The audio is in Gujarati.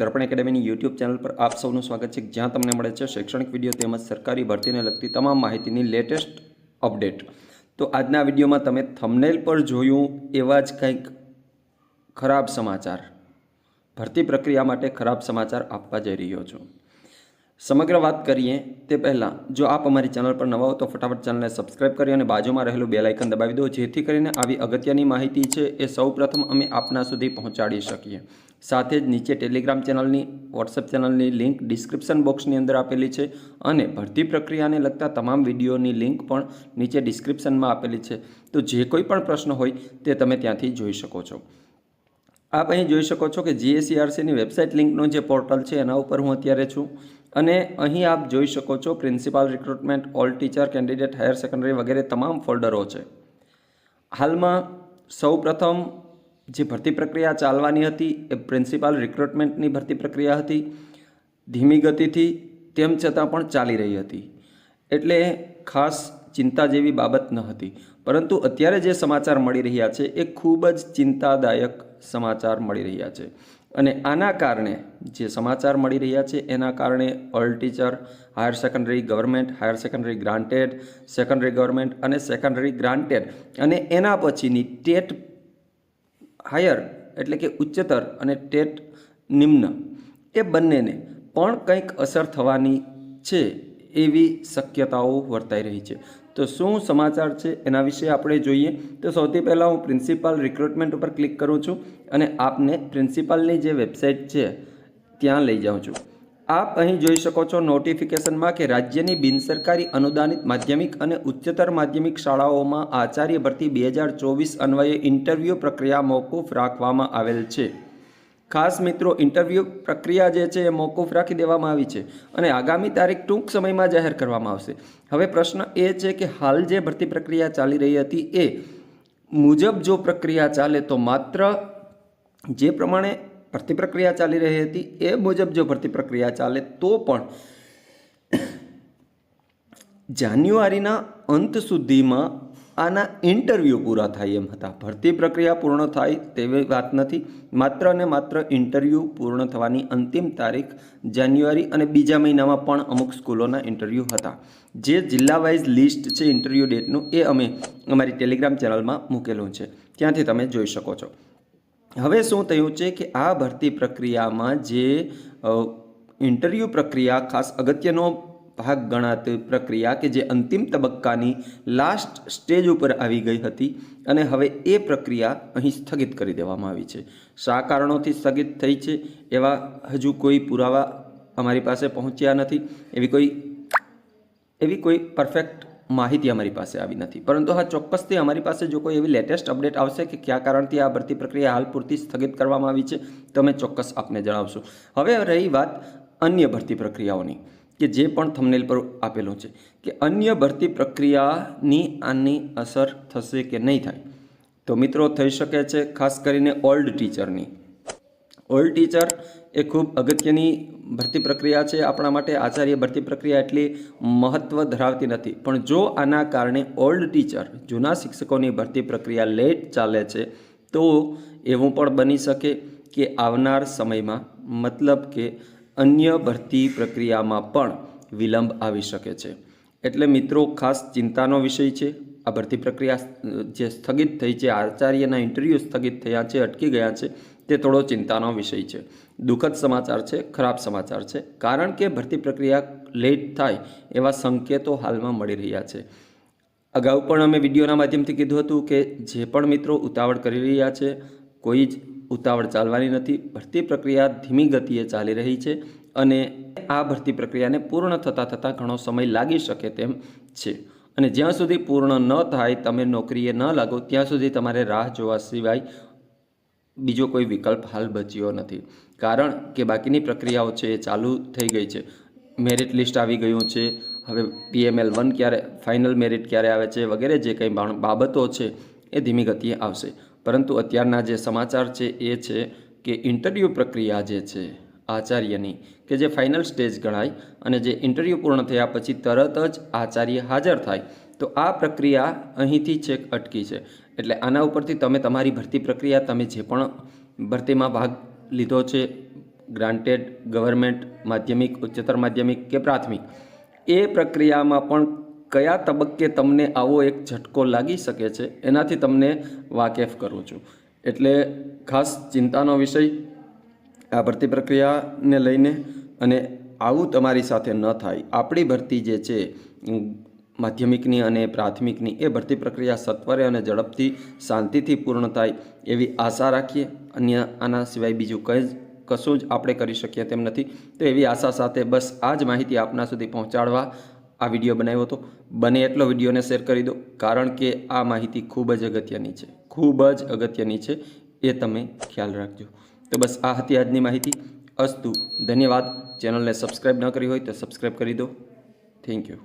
દર્પણ એકેડેમીની યુટ્યુબ ચેનલ પર આપ સૌનું સ્વાગત છે. જ્યાં તમને મળે છે શૈક્ષણિક વીડિયો તેમજ સરકારી ભરતીને લગતી તમામ માહિતીની લેટેસ્ટ અપડેટ. તો આજના વિડીયોમાં તમે થંબનેલ પર જોયું એવા જ કંઈક ખરાબ સમાચાર. ભરતી પ્રક્રિયા માટે ખરાબ સમાચાર આપવા જઈ રહ્યો છું. સમગ્ર વાત કરીએ તે પહેલાં, જો આપ અમારી ચેનલ પર નવા હો તો ફટાફટ ચેનલને સબસ્ક્રાઇબ કરી અને બાજુમાં રહેલું આઇકન દબાવી દો, જેથી કરીને આવી અગત્યની માહિતી છે એ સૌપ્રથમ અમે આપના સુધી પહોંચાડી શકીએ. સાથે જ નીચે ટેલિગ્રામ ચેનલની, વોટ્સએપ ચેનલની લિંક ડિસ્ક્રિપ્શન બોક્સની અંદર આપેલી છે અને ભરતી પ્રક્રિયાને લગતા તમામ વિડીયોની લિંક પણ નીચે ડિસ્ક્રિપ્શનમાં આપેલી છે. તો જે કોઈ પણ પ્રશ્ન હોય તે તમે ત્યાંથી જોઈ શકો છો. આપ અહીં જોઈ શકો છો કે જીએસસીઆરસીની વેબસાઇટ લિંકનું જે પોર્ટલ છે, એના ઉપર હું અત્યારે છું. અને અહીં આપ જોઈ શકો છો principal recruitment all teacher candidate higher secondary વગેરે તમામ ફોલ્ડરો છે. હાલમાં સૌ પ્રથમ જે ભરતી પ્રક્રિયા ચાલવાની હતી એ પ્રિન્સિપાલ રિક્રુટમેન્ટની ભરતી પ્રક્રિયા હતી. ધીમી ગતિથી તેમ છતાં પણ ચાલી રહી હતી. એટલે ખાસ ચિંતા જેવી બાબત ન હતી. પરંતુ અત્યારે જે સમાચાર મળી રહ્યા છે, એ ખૂબ જ ચિંતાદાયક સમાચાર મળી રહ્યા છે. અને આના કારણે જે સમાચાર મળી રહ્યા છે, એના કારણે all teacher higher secondary government higher secondary granted secondary government અને સેકન્ડરી ગ્રાન્ટેડ અને એના પછીની ટેટ હાયર એટલે કે ઉચ્ચતર અને ટેટ નિમ્ન. એ બંનેને પણ કંઈક અસર થવાની છે. એવી શક્યતાઓ વર્તાઈ રહી છે. તો શું સમાચાર છે એના વિશે આપણે જોઈએ? તો સૌથી પહેલાં હું પ્રિન્સિપાલ રિક્રુટમેન્ટ ઉપર ક્લિક કરું છું અને આપને પ્રિન્સિપાલની જે વેબસાઇટ છે ત્યાં લઈ જાઉં છું. આપ અહીં જોઈ શકો છો નોટિફિકેશનમાં કે રાજ્યની બિનસરકારી અનુદાનિત માધ્યમિક અને ઉચ્ચતર માધ્યમિક શાળાઓમાં આચાર્ય ભરતી બે હજાર ચોવીસ અન્વયે ઇન્ટરવ્યૂ પ્રક્રિયા મોકૂફ રાખવામાં આવેલ છે. ખાસ મિત્રો ઇન્ટરવ્યૂ પ્રક્રિયા જે છે એ મોકૂફ રાખી દેવામાં આવી છે અને આગામી તારીખ ટૂંક સમયમાં જાહેર કરવામાં આવશે. હવે પ્રશ્ન એ છે કે હાલ જે ભરતી પ્રક્રિયા ચાલી રહી હતી એ મુજબ જો પ્રક્રિયા ચાલે તો માત્ર જે પ્રમાણે ભરતી પ્રક્રિયા ચાલી રહી હતી એ મુજબ જો ભરતી પ્રક્રિયા ચાલે તો પણ જાન્યુઆરીના અંત સુધીમાં આના ઇન્ટરવ્યૂ પૂરા થાય એમ હતા. ભરતી પ્રક્રિયા પૂર્ણ થાય તેવી વાત નથી. માત્ર ને માત્ર ઇન્ટરવ્યૂ પૂર્ણ થવાની અંતિમ તારીખ જાન્યુઆરી અને બીજા મહિનામાં પણ અમુક સ્કૂલોના ઇન્ટરવ્યૂ હતા. જે જિલ્લા વાઇઝ લિસ્ટ છે ઇન્ટરવ્યૂ ડેટનું એ અમે અમારી ટેલિગ્રામ ચેનલમાં મૂકેલું છે. ત્યાંથી તમે જોઈ શકો છો. હવે શું થયું છે કે આ ભરતી પ્રક્રિયામાં જે ઇન્ટરવ્યૂ પ્રક્રિયા ખાસ અગત્યનો ભાગ ગણાતી પ્રક્રિયા કે જે અંતિમ તબક્કાની લાસ્ટ સ્ટેજ ઉપર આવી ગઈ હતી અને હવે એ પ્રક્રિયા અહીં સ્થગિત કરી દેવામાં આવી છે. શા કારણોથી સ્થગિત થઈ છે એવા હજુ કોઈ પુરાવા અમારી પાસે પહોંચ્યા નથી, એવી કોઈ એવી કોઈ પરફેક્ટ માહિતી અમારી પાસે આવી નથી. પરંતુ હા, ચોક્કસથી અમારી પાસે જો કોઈ એવી લેટેસ્ટ અપડેટ આવશે કે કયા કારણથી આ ભરતી પ્રક્રિયા હાલ પૂરતી સ્થગિત કરવામાં આવી છે તમે ચોક્કસ આપને જણાવશો. હવે રહી વાત અન્ય ભરતી પ્રક્રિયાઓની. કે જે પણ થમનેલ પર આપેલું છે કે અન્ય ભરતી પ્રક્રિયાની આની અસર થશે કે નહીં થાય. તો મિત્રો, થઈ શકે છે ખાસ કરીને ઓલ્ડ ટીચરની ઓલ્ડ ટીચર એ ખૂબ અગત્યની ભરતી પ્રક્રિયા છે. આપણા માટે આચાર્ય ભરતી પ્રક્રિયા એટલી મહત્ત્વ ધરાવતી નથી. પણ જો આના કારણે ઓલ્ડ ટીચર જૂના શિક્ષકોની ભરતી પ્રક્રિયા લેટ ચાલે છે, તો એવું પણ બની શકે કે આવનાર સમયમાં મતલબ કે અન્ય ભરતી પ્રક્રિયામાં પણ વિલંબ આવી શકે છે. એટલે મિત્રો, ખાસ ચિંતાનો વિષય છે. આ ભરતી પ્રક્રિયા જે સ્થગિત થઈ છે, આચાર્યના ઇન્ટરવ્યૂ સ્થગિત થયા છે, અટકી ગયા છે, તે થોડો ચિંતાનો વિષય છે. દુઃખદ સમાચાર છે, ખરાબ સમાચાર છે. કારણ કે ભરતી પ્રક્રિયા લેટ થાય એવા સંકેતો હાલમાં મળી રહ્યા છે. અગાઉ પણ અમે વિડીયોના માધ્યમથી કીધું હતું કે જે પણ મિત્રો ઉતાવળ કરી રહ્યા છે, કોઈ જ ઉતાવળ ચાલવાની નથી. ભરતી પ્રક્રિયા ધીમી ગતિએ ચાલી રહી છે અને આ ભરતી પ્રક્રિયાને પૂર્ણ થતાં થતાં ઘણો સમય લાગી શકે તેમ છે. અને જ્યાં સુધી પૂર્ણ ન થાય, તમે નોકરીએ ન લાગો, ત્યાં સુધી તમારે રાહ જોવા સિવાય બીજો કોઈ વિકલ્પ હાલ બચ્યો નથી. કારણ કે બાકીની પ્રક્રિયાઓ છે એ ચાલુ થઈ ગઈ છે. મેરિટ લિસ્ટ આવી ગયું છે. હવે પીએમએલ વન ક્યારે, ફાઇનલ મેરિટ ક્યારે આવે છે વગેરે જે કંઈ બાબતો છે એ ધીમી ગતિએ આવશે. પરંતુ અત્યારના જે સમાચાર છે એ છે કે ઇન્ટરવ્યૂ પ્રક્રિયા જે છે આચાર્યની, કે જે ફાઇનલ સ્ટેજ ગણાય અને જે ઇન્ટરવ્યૂ પૂર્ણ થયા પછી તરત જ આચાર્ય હાજર થાય, તો આ પ્રક્રિયા અહીંથી છેક અટકી છે. એટલે આના ઉપરથી તમે તમારી ભરતી પ્રક્રિયા તમે જે પણ ભરતીમાં ભાગ લીધો છે, ગ્રાન્ટેડ ગવર્મેન્ટ, માધ્યમિક, ઉચ્ચતર માધ્યમિક કે પ્રાથમિક, એ પ્રક્રિયામાં પણ કયા તબક્કે તમને આવો એક ઝટકો લાગી શકે છે, એનાથી તમને વાકેફ કરું છું. એટલે ખાસ ચિંતાનો વિષય, આ ભરતી પ્રક્રિયાને લઈને અને આવું તમારી સાથે ન થાય. આપણી ભરતી જે છે માધ્યમિકની અને પ્રાથમિકની, એ ભરતી પ્રક્રિયા સત્વરે અને ઝડપથી, શાંતિથી પૂર્ણ થાય એવી આશા રાખીએ. અન્ય આના સિવાય બીજું કંઈ જ, કશું જ આપણે કરી શકીએ તેમ નથી. તો એવી આશા સાથે બસ આ જ માહિતી આપના સુધી પહોંચાડવા આ વીડિયો બનાવ્યો હતો. બને એટલો વિડીયોને શેર કરી દો, કારણ કે આ માહિતી ખૂબ જ અગત્યની છે. ખૂબ જ અગત્યની છે, એ તમે ખ્યાલ રાખજો. તો બસ આ હતી આજની માહિતી. અસ્તુ, ધન્યવાદ. ચેનલને સબસ્ક્રાઈબ ન કરી હોય તો સબસ્ક્રાઈબ કરી દો. Thank you.